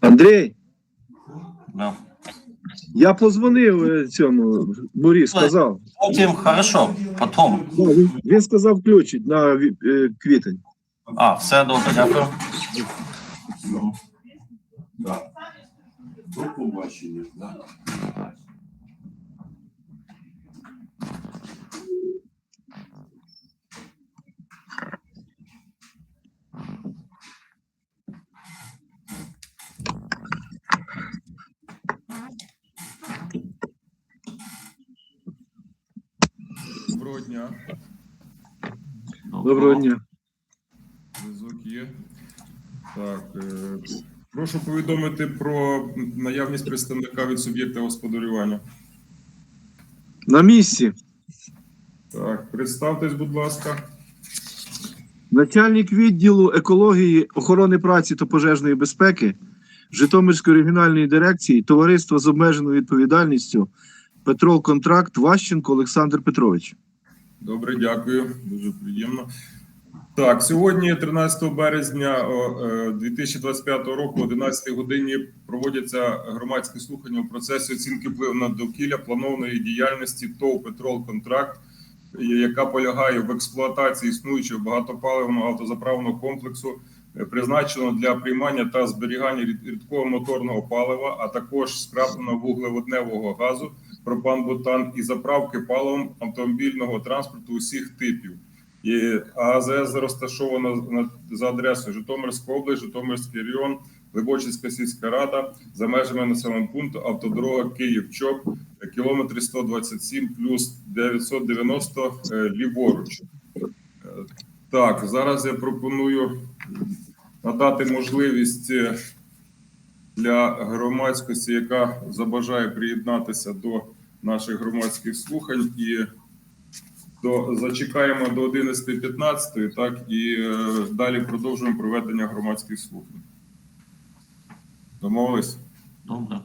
Андрій, Да. я позвонив е, цьому бурі, сказав. Потім, хорошо, потом. Він, він сказав включить на е, квітень. А, все добре, дякую. До побачення. Да. Доброго дня. Доброго дня. Зв'язок є. Так. е, Прошу повідомити про наявність представника від суб'єкта господарювання. На місці. Так, представтесь, будь ласка. Начальник відділу екології, охорони праці та пожежної безпеки Житомирської регіональної дирекції Товариства з обмеженою відповідальністю Петрол Контракт Ващенко Олександр Петрович. Добре, дякую. Дуже приємно. Так, сьогодні, 13 березня о, е, 2025 року, о 11 годині проводяться громадські слухання у процесі оцінки впливу на довкілля планованої діяльності ТОВ «Петрол Контракт», яка полягає в експлуатації існуючого багатопаливного автозаправного комплексу, е, призначеного для приймання та зберігання рід- рідкого моторного палива, а також скрапленого вуглеводневого газу, пропан-бутан і заправки паливом автомобільного транспорту усіх типів. І АЗС розташована за адресою Житомирська область, Житомирський район, Глибочицька сільська рада за межами населеного пункту автодорога Київ-Чоп, е, кілометри 127 плюс 990 е, ліворуч. Е, Так, зараз я пропоную надати можливість е, для громадськості, яка забажає приєднатися до наших громадських слухань і до зачекаємо до 11.15, так і е, далі продовжуємо проведення громадських слухань. Домовились? Добре.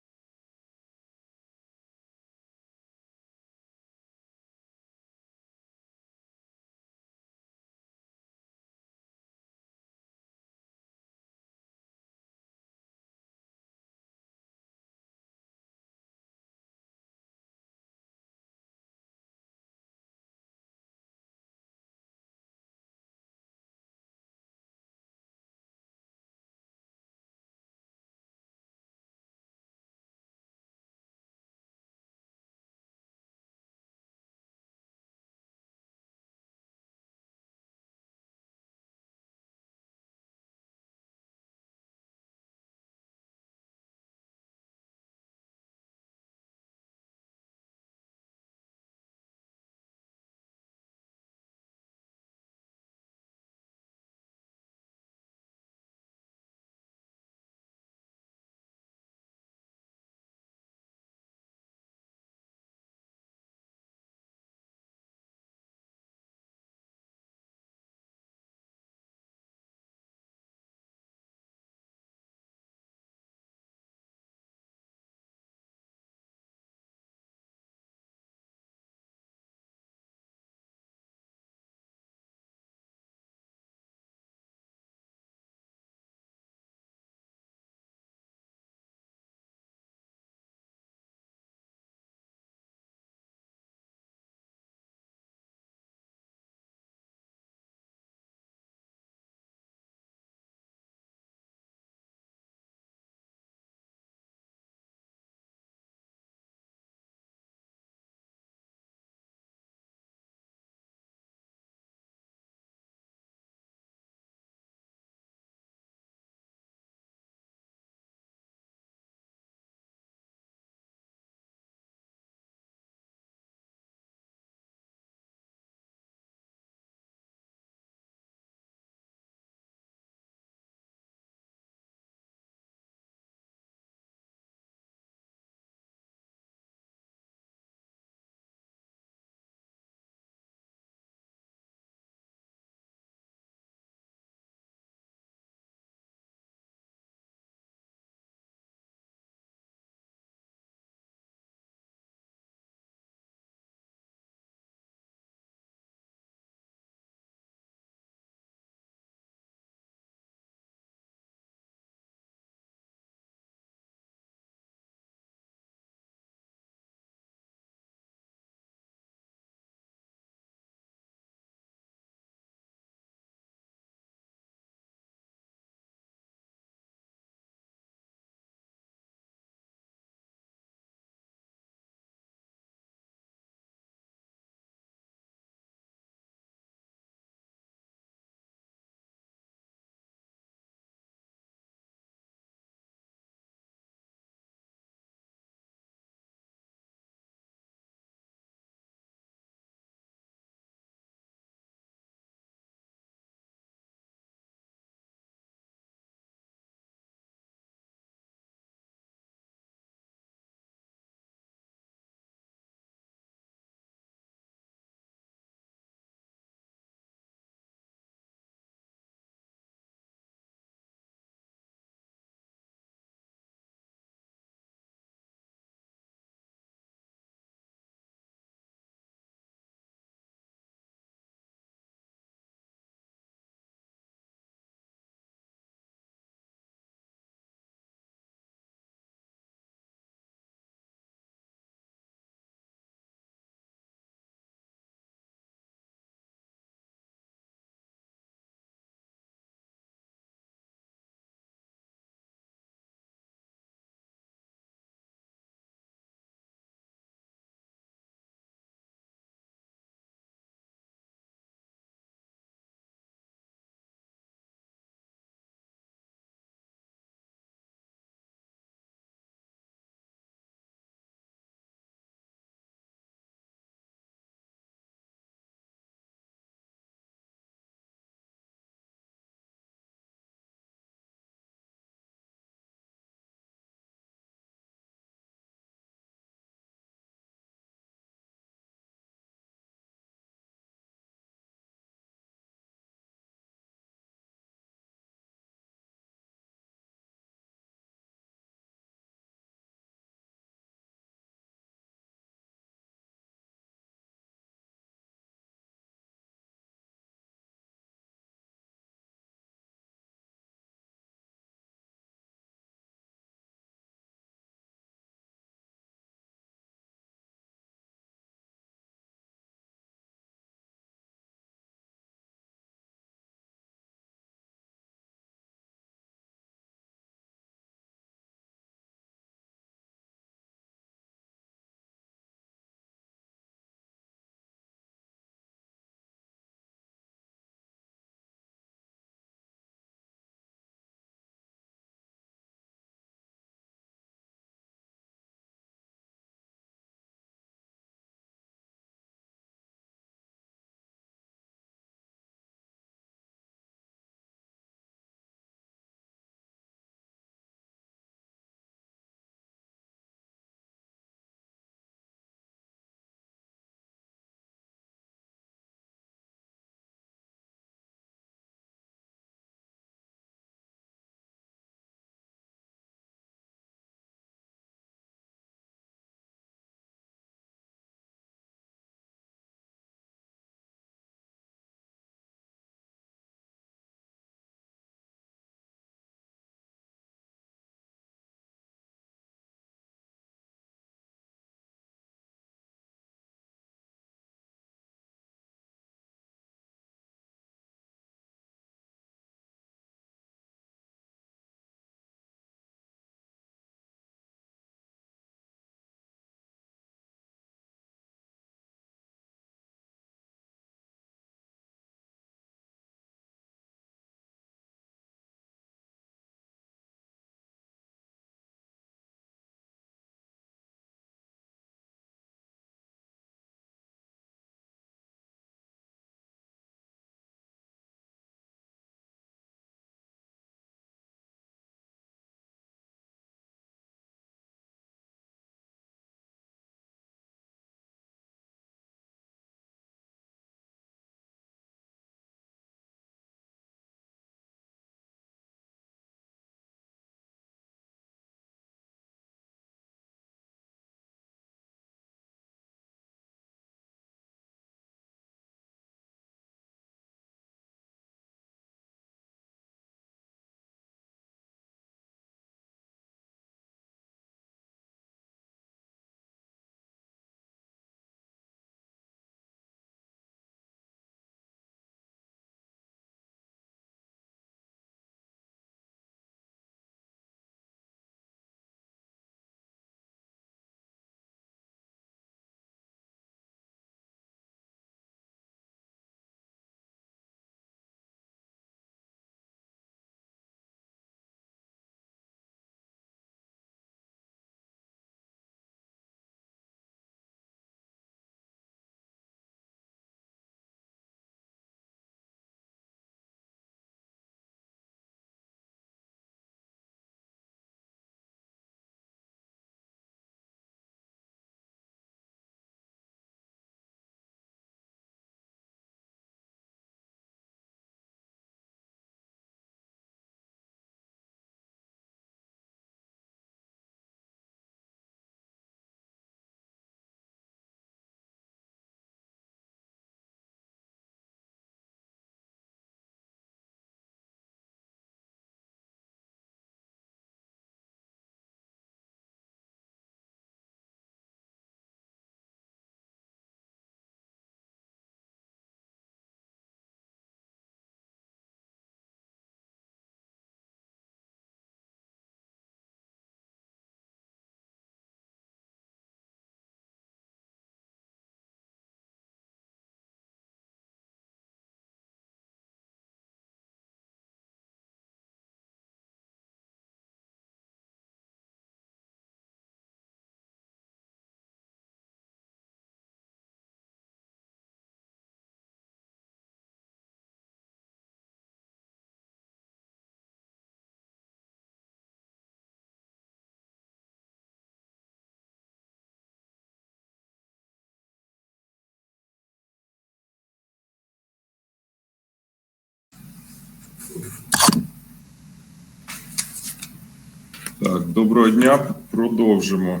Так, доброго дня. Продовжимо.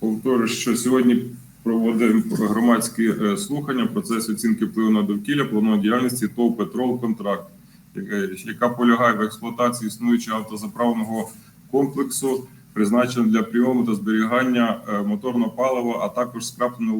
Повторюю, що сьогодні проводимо громадські е, слухання процес оцінки впливу на довкілля плану діяльності ТОВ Петрол Контракт, яка- яка полягає в експлуатації існуючого автозаправного комплексу, призначеного для прийому та зберігання е, моторного палива, а також скрапленого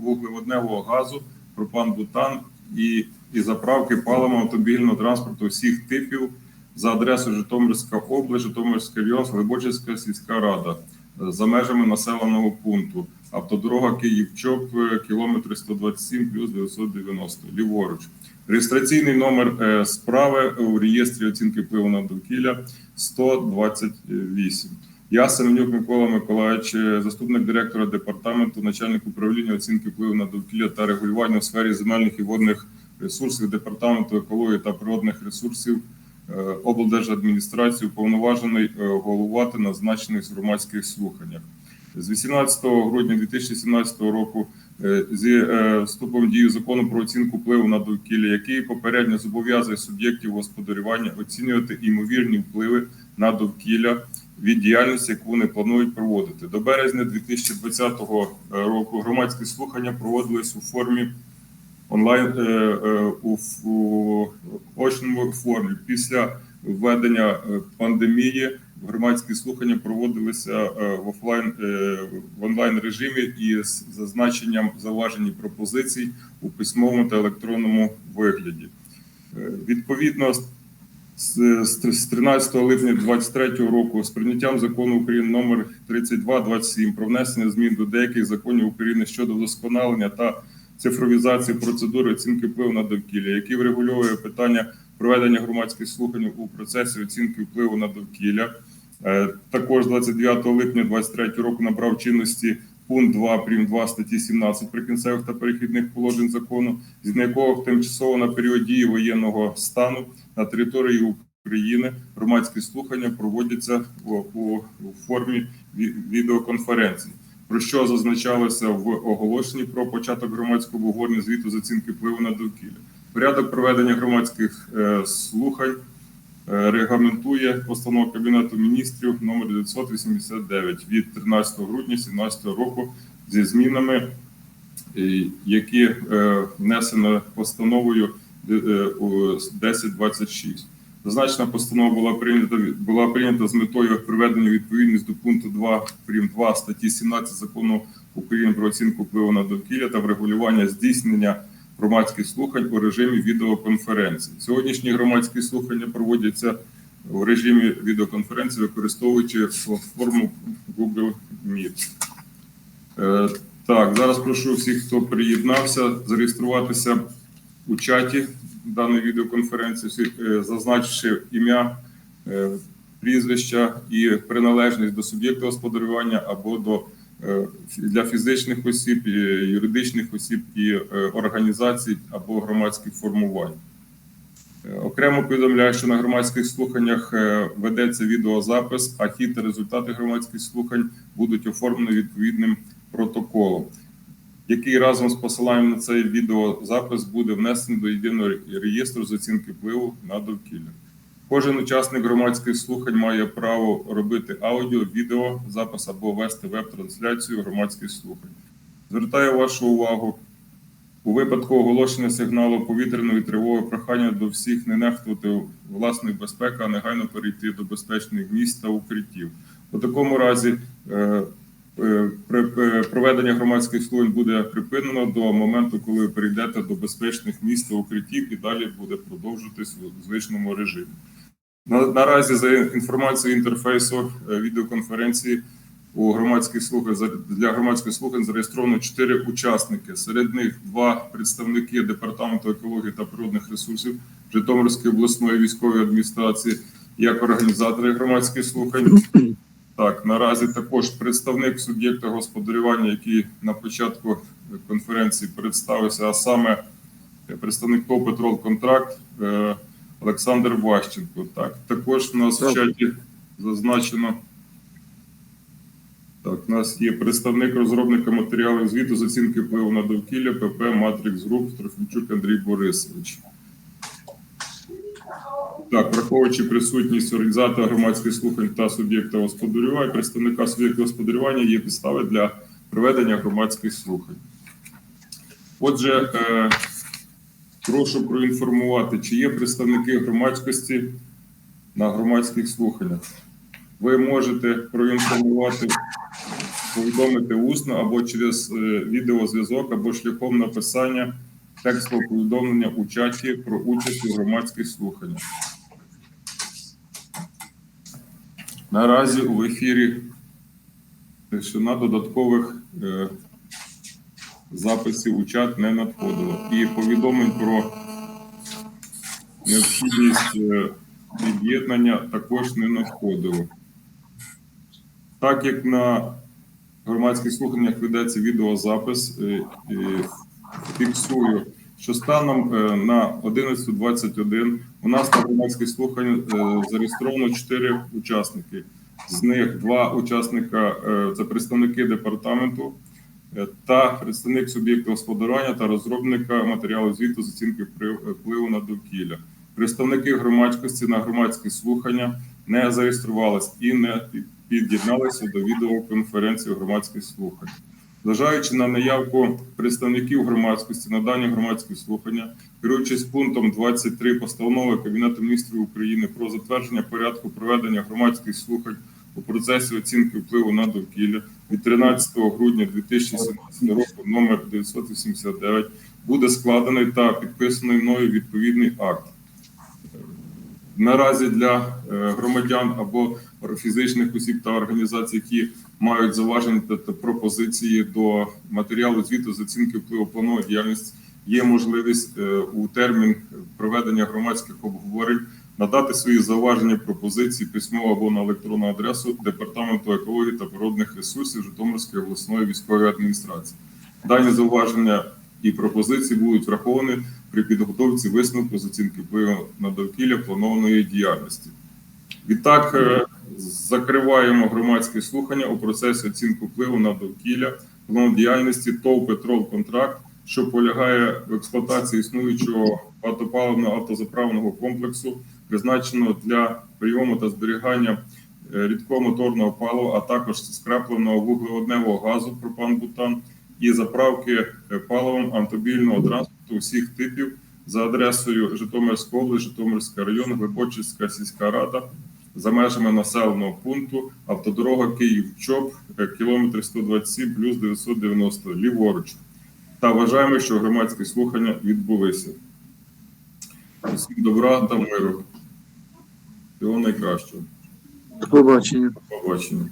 вуглеводневого газу, пропан-бутан і, і заправки палива автомобільного транспорту всіх типів за адресою Житомирська область, Житомирський район, Глибочицька сільська рада е, за межами населеного пункту. Автодорога Київ-Чоп, е, кілометр 127 плюс 990, ліворуч. Реєстраційний номер е, справи у реєстрі оцінки впливу на довкілля 128. Я Семенюк Микола Миколаївич, заступник директора департаменту, начальник управління оцінки впливу на довкілля та регулювання у сфері земельних і водних ресурсів департаменту екології та природних ресурсів е, облдержадміністрації уповноважений е, головувати на значених громадських слуханнях. З 18 грудня 2017 року е, зі вступом в дію закону про оцінку впливу на довкілля, який попередньо зобов'язує суб'єктів господарювання оцінювати ймовірні впливи на довкілля від діяльності, яку вони планують проводити. До березня 2020 року громадські слухання проводились у формі онлайн е, е, у, очному формі. Після введення е, пандемії громадські слухання проводилися в офлайн в онлайн режимі і з зазначенням зауважень і пропозицій у письмовому та електронному вигляді. Відповідно, з 13 липня 2023 року з прийняттям закону України номер 3227 про внесення змін до деяких законів України щодо вдосконалення та цифровізації процедури оцінки впливу на довкілля, який врегульовує питання проведення громадських слухань у процесі оцінки впливу на довкілля. Е, Також 29 липня 2023 року набрав чинності пункт 2 прим. 2 статті 17 прикінцевих та перехідних положень закону, з якого тимчасово на період дії воєнного стану на території України громадські слухання проводяться у, формі ві- відеоконференцій. Про що зазначалося в оголошенні про початок громадського обговорення звіту з оцінки впливу на довкілля. Порядок проведення громадських е, слухань е, регламентує постанова Кабінету міністрів номер 989 від 13 грудня 2017 року зі змінами, е, які внесено постановою е, у 1026. Зазначена постанова була прийнята була прийнята з метою приведення у відповідність до пункту 2 прим. 2 статті 17 закону України про оцінку впливу на довкілля та врегулювання здійснення громадських слухань у режимі відеоконференції. Сьогоднішні громадські слухання проводяться в режимі відеоконференції, використовуючи платформу Google Meet. Е, Так, зараз прошу всіх, хто приєднався, зареєструватися у чаті даної відеоконференції, е, зазначивши ім'я, е, прізвища і приналежність до суб'єкта господарювання або до е, для фізичних осіб, юридичних осіб і організацій або громадських формувань. Окремо повідомляю, що на громадських слуханнях ведеться відеозапис, а хід та результати громадських слухань будуть оформлені відповідним протоколом, який разом з посиланням на цей відеозапис буде внесений до єдиного реєстру з оцінки впливу на довкілля. Кожен учасник громадських слухань має право робити аудіо, відео, запис або вести веб-трансляцію громадських слухань. Звертаю вашу увагу у випадку оголошення сигналу повітряної тривоги прохання до всіх не нехтувати власною безпекою, а негайно перейти до безпечних місць та укриттів. У такому разі е, проведення громадських слухань буде припинено до моменту, коли ви перейдете до безпечних місць та укриттів, і далі буде продовжуватись у звичному режимі. На, наразі за інформацією інтерфейсу е, відеоконференції у громадських слухань для громадських слухань зареєстровано чотири учасники. Серед них два представники департаменту екології та природних ресурсів Житомирської обласної військової адміністрації як організатори громадських слухань. Так, наразі також представник суб'єкта господарювання, який на початку конференції представився, а саме представник ТОВ Петрол Контракт е, Олександр Ващенко. Так, також у нас в чаті зазначено. Так, у нас є представник розробника матеріалів звіту з оцінки впливу на довкілля ПП Матрикс Груп Трофімчук Андрій Борисович. Так, враховуючи присутність організатора громадських слухань та суб'єкта господарювання, представника суб'єкта господарювання є підстави для проведення громадських слухань. Отже, е, прошу проінформувати, чи є представники громадськості на громадських слуханнях. Ви можете проінформувати, повідомити усно або через е, відеозв'язок, або шляхом написання текстового повідомлення у чаті про участь у громадських слуханнях. Наразі у ефірі тишина додаткових е, записів у чат не надходило. І повідомлень про необхідність е, від'єднання також не надходило. Так як на громадських слуханнях ведеться відеозапис, е, е, фіксую, що станом е, на 11.21 у нас на громадських слухань е, зареєстровано 4 учасники. З них два учасника е, це представники департаменту та представник суб'єкту господарювання та розробника матеріалу звіту з оцінки впливу на довкілля. Представники громадськості на громадські слухання не зареєструвались і не під'єдналися до відеоконференції громадських слухань. Зважаючи на наявку представників громадськості на дані слухання, керуючись пунктом 23 постанови Кабінету міністрів України про затвердження порядку проведення громадських слухань у процесі оцінки впливу на довкілля від 13 грудня 2017 року номер 989 буде складений та підписаний мною відповідний акт. Наразі для е, громадян або фізичних осіб та організацій, які мають зауваження та пропозиції до матеріалу звіту з оцінки впливу планової діяльності, є можливість е, у термін проведення громадських обговорень надати свої зауваження, пропозиції письмово або на електронну адресу Департаменту екології та природних ресурсів Житомирської обласної військової адміністрації. Дані зауваження і пропозиції будуть враховані при підготовці висновку з оцінки впливу на довкілля планованої діяльності. Відтак е, закриваємо громадські слухання у процесі оцінки впливу на довкілля плану діяльності ТОВ «Петрол Контракт, що полягає в експлуатації існуючого автопаливного автозаправного комплексу, призначеного для прийому та зберігання е, рідкого моторного палива, а також скрапленого вуглеводневого газу пропан-бутан і заправки е, паливом автомобільного транспорту усіх типів за адресою Житомирська область, Житомирський район, Глибочицька сільська рада за межами населеного пункту автодорога Київ-Чоп, е, кілометр 127 плюс 990 ліворуч. Та вважаємо, що громадські слухання відбулися. Усім добра та миру. Всього найкращого. До побачення. Побачення.